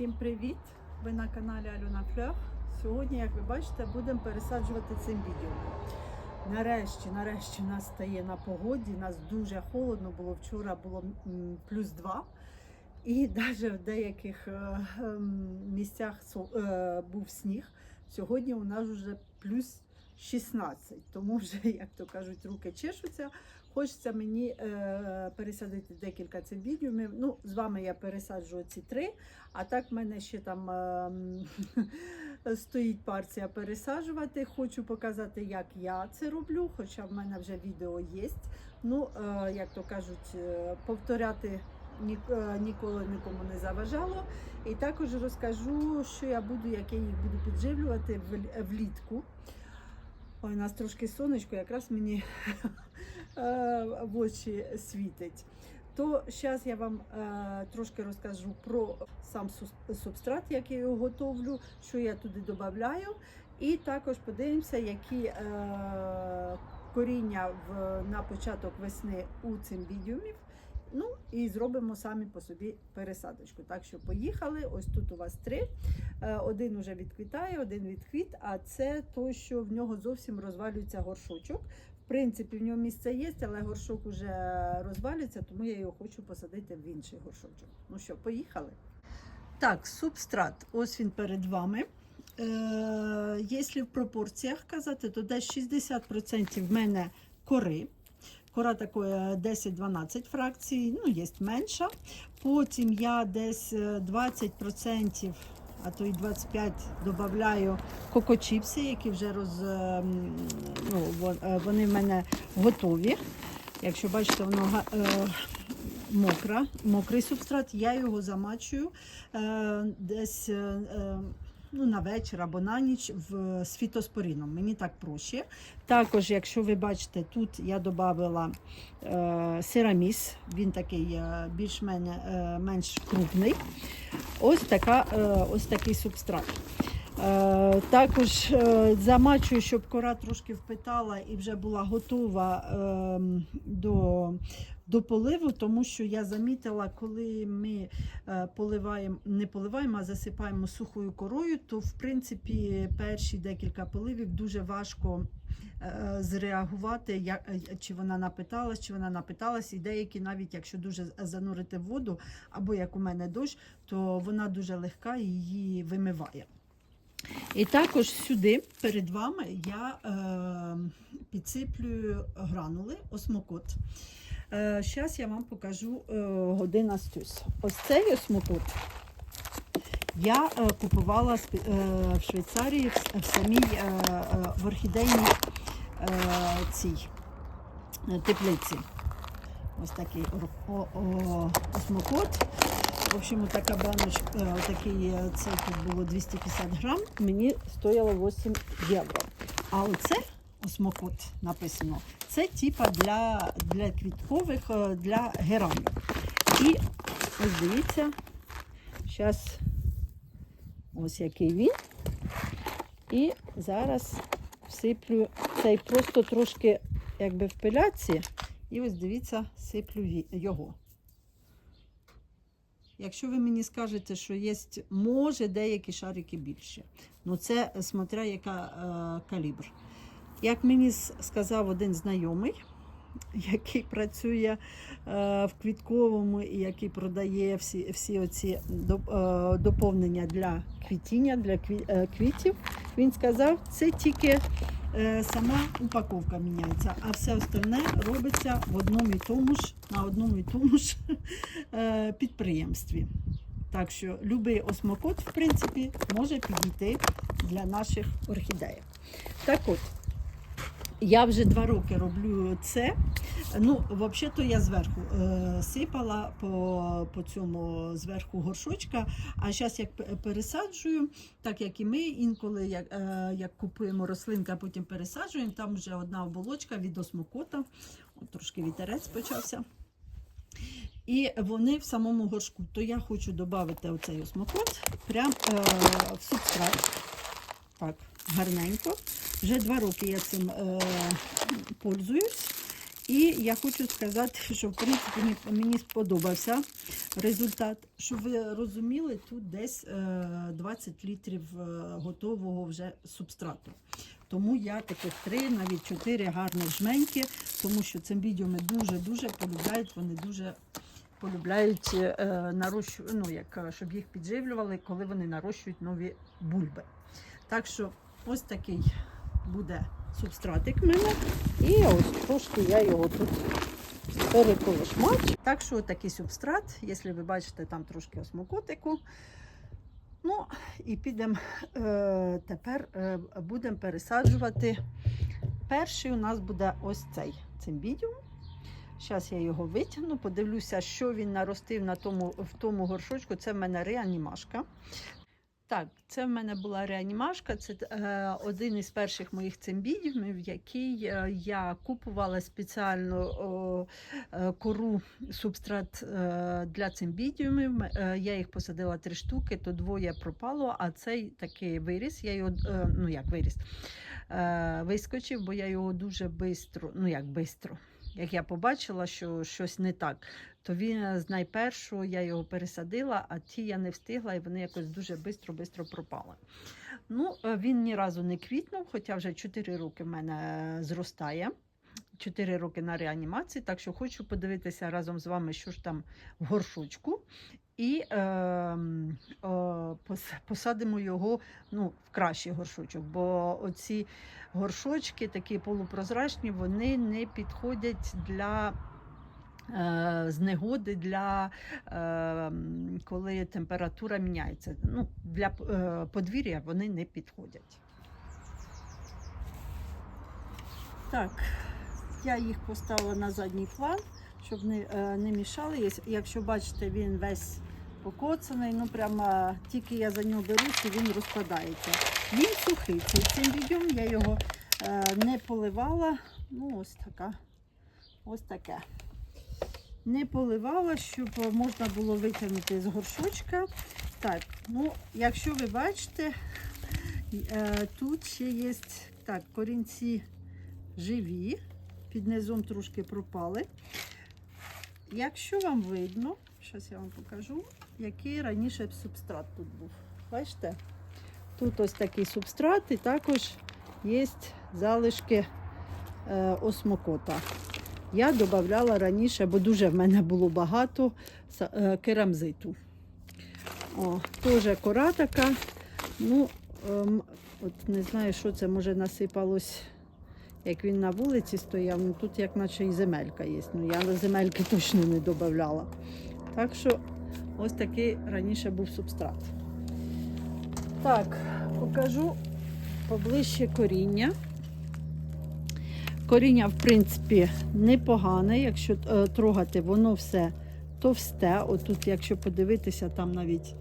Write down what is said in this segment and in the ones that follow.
Всім привіт! Ви на каналі Альона Флер. Сьогодні, як ви бачите, будемо пересаджувати цим відео. Нарешті, нарешті, нас стає на погоді. Нас дуже холодно було. Вчора було плюс 2. І навіть в деяких е, ем, місцях е, був сніг. Сьогодні у нас вже плюс 16. Тому вже, як то кажуть, руки чешуться. Хочеться мені е, пересадити декілька цибідіумів. Ну, з вами я пересаджу ці три, а так в мене ще там е, стоїть партія пересаджувати. Хочу показати, як я це роблю, хоча в мене вже відео є. Ну, е, як то кажуть, е, повторяти е, ніколи нікому не заважало. І також розкажу, що я буду, як я їх буду підживлювати влітку. Ой, у нас трошки сонечко, якраз мені в очі світить. То зараз я вам е, трошки розкажу про сам субстрат, як я його готовлю, що я туди додаю. І також подивимося, які е, коріння в, на початок весни у цимбідіумів. Ну і зробимо самі по собі пересадочку. Так що поїхали. Ось тут у вас три. Е, Один уже відквітає, один відквіт, а це то, що в нього зовсім розвалюється горшочок. Принципі, в нього місце є, але горшок уже розвалюється, тому я його хочу посадити в інший горшочок. Ну що, поїхали? Так, субстрат, ось він перед вами. Е, якщо в пропорціях казати, то десь 60% в мене кори. Кора такої 10-12 фракцій, ну, є менша. Потім я десь е, 20%, а то й 25% додаю кокочіпси, які вже роз, е, ну, е, вони в мене готові. Якщо бачите, воно е, мокра, мокрий субстрат, я його замачую е, десь ну, на вечір або на ніч в, з. Мені так проще. Також, якщо ви бачите, тут я додала е, сираміс, він такий е, більш мене, е, менш крупний. Ось, така, е, ось такий субстрат. Е, також е, замачую, щоб кора трошки впитала і вже була готова ем, до, до поливу, тому що я замітила, коли ми е, поливаємо, не поливаємо, а засипаємо сухою корою, то в принципі перші декілька поливів дуже важко е, зреагувати, як, е, чи вона напиталась, чи вона напиталась. І деякі, навіть якщо дуже занурити в воду, або як у мене дощ, то вона дуже легка і її вимиває. І також сюди перед вами я е, підсиплюю гранули осмокот. Зараз я вам покажу е, година стюс. Ось цей осмокот я е, купувала е, в Швейцарії в, самій е, е, в орхідейній е, цій е, теплиці. Ось такий осмокот. В общем, така баночка, е, такий е, цей тут було 250 грам, мені стояло 8 євро. А оце осмокот написано. Це типа для, для квіткових, е, для геранів. І ось дивіться, зараз ось який він. І зараз всиплю цей просто трошки якби в пиляці. І ось дивіться, сиплю його. Якщо ви мені скажете, що є, може, деякі шарики більше. Ну це смотря яка е, калібр. Як мені сказав один знайомий, який працює е, в квітковому і який продає всі, всі оці е, доповнення для квітіння, для е, квітів, він сказав, це тільки сама упаковка міняється, а все остальне робиться в одному і тому ж, на одному і тому ж підприємстві. Так що будь-який осмокот, в принципі, може підійти для наших орхідеїв. Так от, я вже два роки роблю це. Ну, взагалі-то я зверху е, сипала по, по цьому зверху горшочка, а зараз як пересаджую, так як і ми інколи як, е, як купуємо рослинки, а потім пересаджуємо, там вже одна оболочка від осмокота. От трошки вітерець почався. І вони в самому горшку. То я хочу додати оцей осмокот прямо е, в субстрат. Так, гарненько. Вже два роки я цим е, пользуюсь. І я хочу сказати, що в принципі мені- сподобався результат. Щоб ви розуміли, тут десь е, 20 літрів е, готового вже субстрату. Тому я таких три, навіть чотири гарних жменьки, тому що цим цимбідіуми дуже-дуже полюбляють, вони дуже полюбляють е, нарощу, ну, як, е, щоб їх підживлювали, коли вони нарощують нові бульби. Так що ось такий буде субстратик в мене. І ось трошки я його тут переколошмачу. Так що такий субстрат, якщо ви бачите, там трошки осмокотику. Ну, і підемо е, тепер е, будемо пересаджувати. Перший у нас буде ось цей цимбідіум. Зараз я його витягну, подивлюся, що він наростив на тому, в тому горшочку. Це в мене реанімашка. Так, це в мене була реанімашка. Це е, один із перших моїх цимбідів, який е, я купувала спеціально е, кору субстрат е, для цимбідіумів. Е, я їх посадила три штуки, то двоє пропало, а цей такий виріс. Я його, е, ну як виріс, е, вискочив, бо я його дуже швидко, ну як швидко. Як я побачила, що щось не так, то він з найпершого я його пересадила, а ті я не встигла, і вони якось дуже швидко-швидко пропали. Ну, е, він ні разу не квітнув, хоча вже 4 роки в мене е, зростає. 4 роки на реанімації, так що хочу подивитися разом з вами, що ж там в горшочку. І е, е, посадимо його ну, в кращий горшочок, бо оці горшочки, такі полупрозрачні, вони не підходять для е, з негоди для е, коли температура міняється. Ну, для е, подвір'я вони не підходять. Так, я їх поставила на задній план, щоб не, не мішали. Якщо бачите, він весь покоцаний, ну прямо тільки я за нього берусь, він розпадається. Він сухий, цей цимбідіум, я його е, не поливала. Ну, ось така. Ось таке. Не поливала, щоб можна було витягнути з горшочка. Так, ну, якщо ви бачите, е, тут ще є так, корінці живі, під низом трошки пропали. Якщо вам видно, зараз я вам покажу, який раніше субстрат тут був. Бачите? Тут ось такий субстрат, і також є залишки е, осмокота. Я додавала раніше, бо дуже в мене було багато е, керамзиту. О, теж кора така. Ну, ем, от не знаю, що це може насипалось, як він на вулиці стояв. Ну тут як наче і земелька є. Ну я земельки точно не додавала. Так що ось такий раніше був субстрат. Так, покажу поближче коріння. Коріння, в принципі, непогане, якщо е, трогати, воно все товсте. Отут, якщо подивитися, там навіть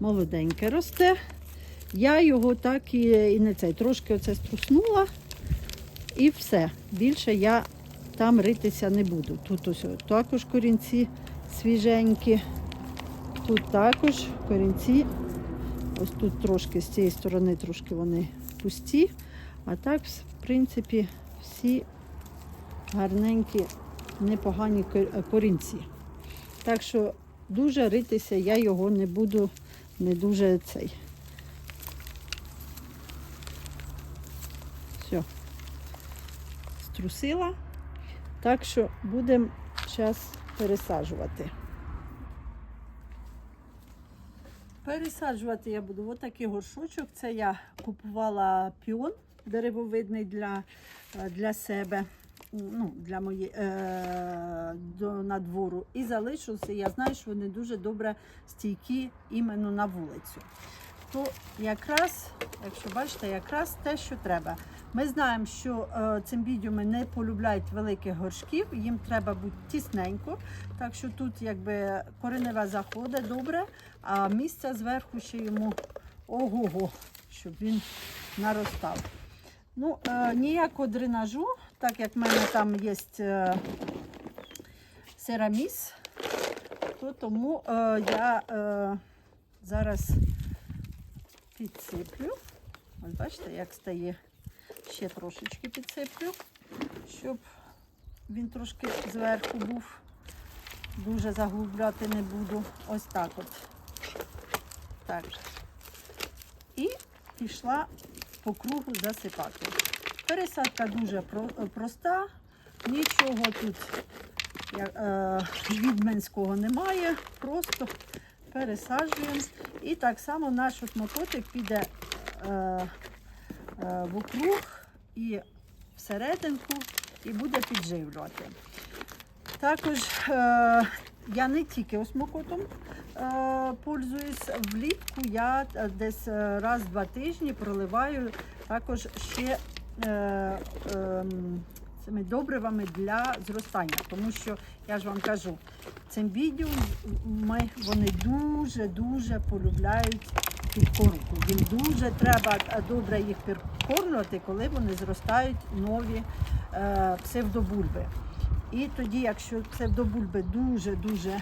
молоденьке росте. Я його так і, і не цей, трошки оце струснула і все. Більше я там ритися не буду. Тут ось також корінці свіженькі. Тут також корінці. Ось тут трошки з цієї сторони трошки вони пусті. А так, в принципі, всі гарненькі, непогані корінці. Так що дуже ритися я його не буду, не дуже цей. Все. Струсила. Так що будемо зараз пересаджувати. Пересаджувати я буду ось такий горшочок. Це я купувала піон деревовидний для, е, для себе, ну, для мої, е, до надвору. І залишився. Я знаю, що вони дуже добре стійкі іменно на вулицю. То якраз, якщо бачите, якраз те, що треба. Ми знаємо, що е, цимбідіуми не полюбляють великих горшків, їм треба бути тісненько. Так що тут якби коренева заходить добре, а місця зверху ще йому ого-го, щоб він наростав. Ну, е, ніякого дренажу, так як в мене там є е, сераміс, то тому я зараз підсиплю. Ось бачите, як стає. Ще трошечки підсиплю, щоб він трошки зверху був. Дуже заглубляти не буду. Ось так от. Так. І пішла по кругу засипати. Пересадка дуже проста, нічого тут як, е, немає, просто пересаджуємо. І так само наш от піде е, е, в округ і всерединку і буде підживлювати. Також е, я не тільки осмокотом е, пользуюсь, влітку я е, десь е, раз в два тижні проливаю також ще е, ем, цими добривами для зростання. Тому що я ж вам кажу, цимбідіум ми, вони дуже-дуже полюбляють підкормку. Їм дуже треба е, добре їх підкормлювати, коли вони зростають нові е, псевдобульби. І тоді, якщо псевдобульби дуже-дуже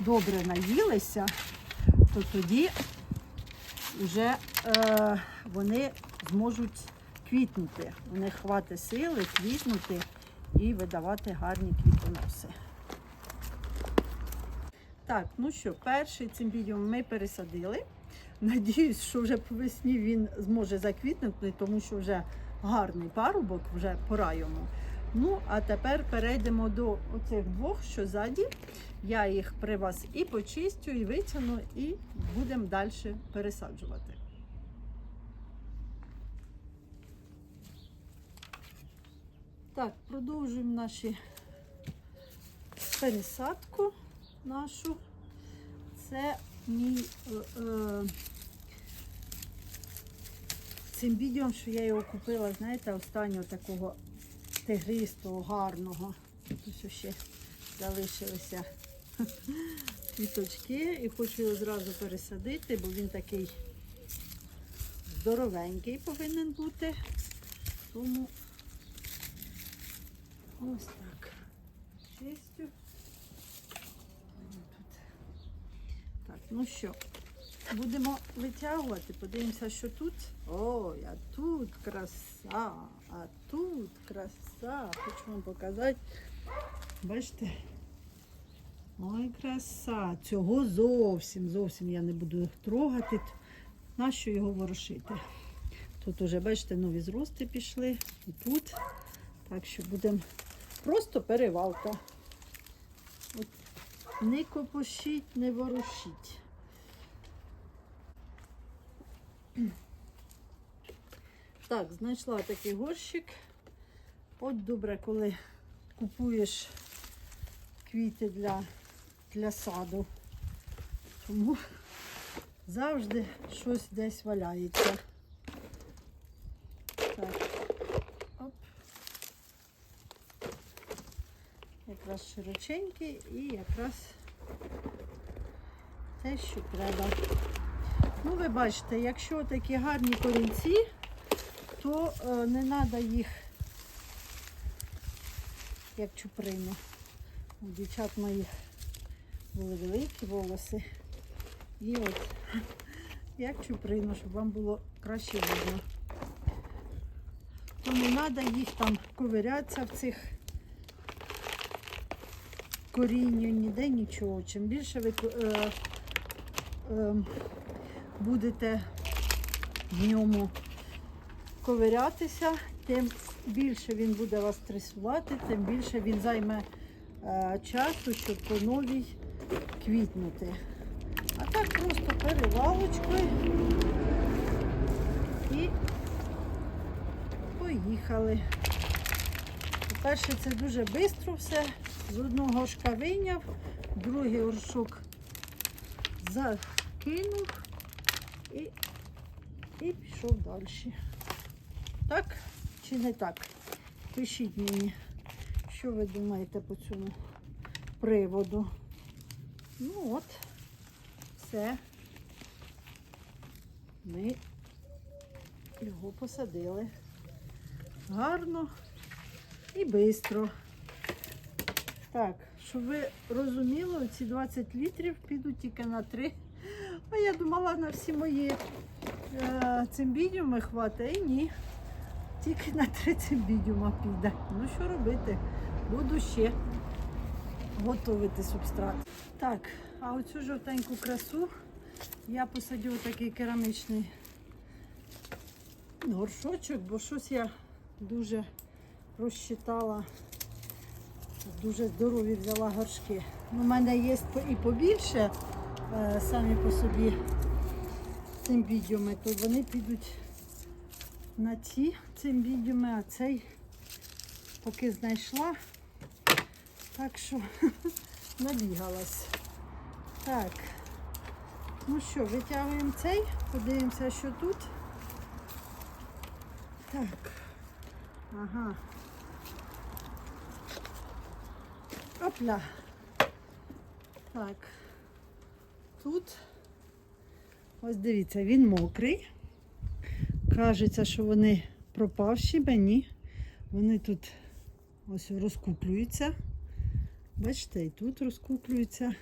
добре наїлися, то тоді вже е, вони зможуть квітнути. У них хватить сили квітнути і видавати гарні квітоноси. Так, ну що, перший цимбідіум ми пересадили. Надіюсь, що вже по весні він зможе заквітнути, тому що вже гарний парубок, вже пора йому. Ну, а тепер перейдемо до оцих двох, що ззаді. Я їх при вас і почистю, і витягну, і будемо далі пересаджувати. Так, продовжуємо наші пересадку нашу. Це мій е, е, цим відео, що я його купила, знаєте, останнього такого тигристого, гарного. Тут ще залишилися квіточки і хочу його зразу пересадити, бо він такий здоровенький повинен бути. Тому ось так. Тут. Так, ну що, будемо витягувати, подивимося, що тут. Ой, а тут краса, а тут краса. Хочу вам показати. Бачите? Ой, краса. Цього зовсім, зовсім я не буду трогати. Нащо його ворошити? Тут уже, бачите, нові зрости пішли. І тут. Так що будемо просто перевалка. От не копошіть, не ворушіть. Так, знайшла такий горщик. От добре, коли купуєш квіти для, для саду. Тому завжди щось десь валяється. Так. Оп. Якраз широченький і якраз те, що треба. Ну, ви бачите, якщо такі гарні корінці, то е, не треба їх, як чуприну. У дівчат моїх були великі волоси. І от, як чуприну, щоб вам було краще видно. Тому треба їх там ковирятися в цих коріння, ніде нічого. Чим більше ви е, е, будете в ньому ковирятися, тим більше він буде вас стресувати, тим більше він займе е, часу, щоб по новій квітнути. А так просто перевалочкою і поїхали. По-перше, це дуже швидко все. З одного горшка вийняв, другий горшок закинув і, і пішов далі. Так чи не так? Пишіть мені, що ви думаєте по цьому приводу. Ну от, все. Ми його посадили. Гарно і швидко. Так, щоб ви розуміли, ці 20 літрів підуть тільки на 3. А я думала на всі мої е, цимбідіуми хватить. І ні. Тільки на 3 цимбідіума піде. Ну що робити? буду ще готувати субстрат. Так, а оцю жовтеньку красу я посадю такий керамічний горшочок, бо щось я дуже розчитала, дуже здорові взяла горшки. У мене є і побільше е, самі по собі цимбідіуми, то вони підуть на ці цимбідіуми, а цей поки знайшла. Так що набігалась. Так. Ну що, витягуємо цей, подивимося, що тут. Так. Ага. Опля. Так. Тут. Ось дивіться, він мокрий. Кажеться, що вони пропавші, бо. Вони тут ось розкуплюються. Бачите, і тут розкуплюються.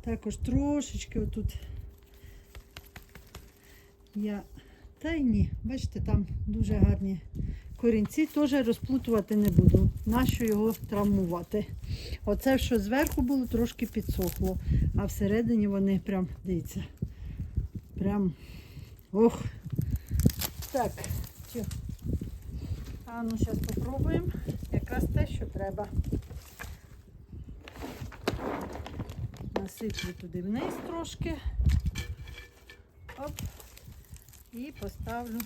Також трошечки отут я. Та й ні, бачите, там дуже гарні корінці, теж розплутувати не буду. Нащо його травмувати? Оце, що зверху було, трошки підсохло, а всередині вони прям, дивіться, прям ох. Так. А ну зараз спробуємо. Якраз те, що треба. Насиплю туди вниз трошки. Оп. І поставлю.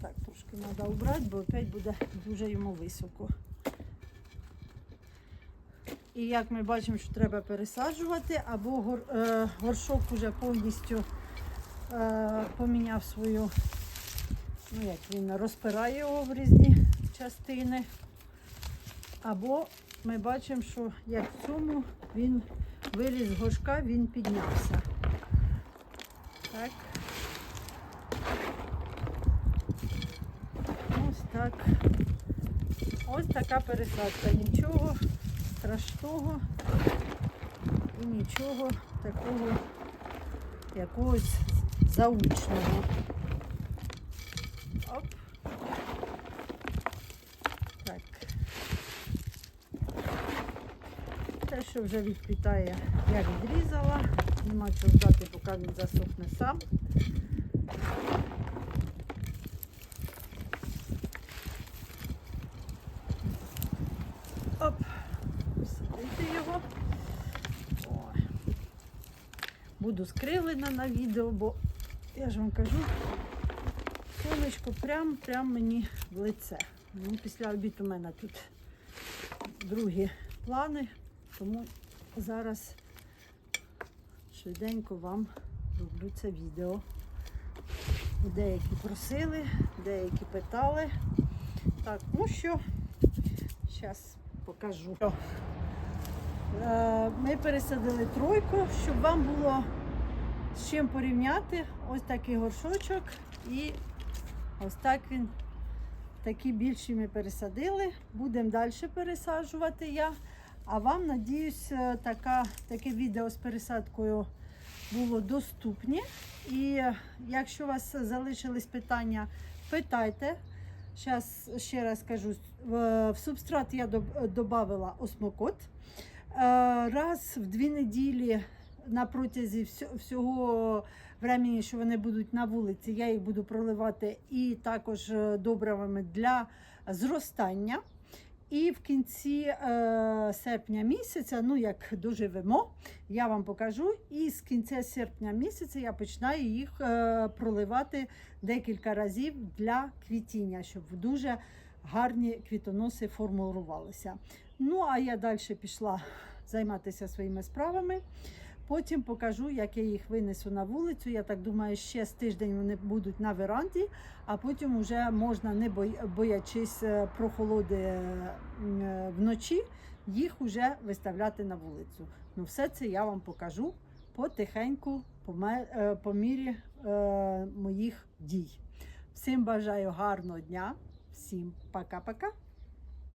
Так, трошки треба убрати, бо опять буде дуже йому високо. І як ми бачимо, що треба пересаджувати, або гор, е, горшок вже повністю е, поміняв свою, ну як він розпирає його в різні частини. Або ми бачимо, що як в цьому він виліз з горшка, він піднявся. Так. Ось так. Ось така пересадка. Нічого страшного і нічого такого якогось заучного. Оп. Так. Те, що вже відплітає, я відрізала. Нема чого ждати, поки він засохне сам. Оп, посадити його. Ой. Буду скривлена на відео, бо я ж вам кажу, сонечко прям прям мені в лице. Ну, після обіду у мене тут другі плани, тому зараз швиденько вам роблю це відео. Деякі просили, деякі питали. Так, ну що, зараз покажу. Е, Ми пересадили тройку, щоб вам було з чим порівняти. Ось такий горшочок і ось так він. Такі більші ми пересадили. Будемо далі пересаджувати я. А вам, надіюсь, е, така, таке відео з пересадкою було доступне. І е, якщо у вас залишились питання, питайте. Зараз ще раз кажу, в, в субстрат я додала осмокот. Е, Раз в дві неділі на протязі всього времени, що вони будуть на вулиці, я їх буду проливати і також е, добривами для зростання. І в кінці е, серпня місяця, ну як доживемо, я вам покажу. І з кінця серпня місяця я починаю їх е, проливати декілька разів для квітіння, щоб дуже гарні квітоноси формулювалися. Ну, а я далі пішла займатися своїми справами. Потім покажу, як я їх винесу на вулицю. Я так думаю, ще з тиждень вони будуть на веранді, а потім вже можна, не боячись е, прохолоди е, е, вночі, їх вже виставляти на вулицю. Ну, все це я вам покажу потихеньку, по, мірі моїх дій. Всім бажаю гарного дня, всім пока-пока.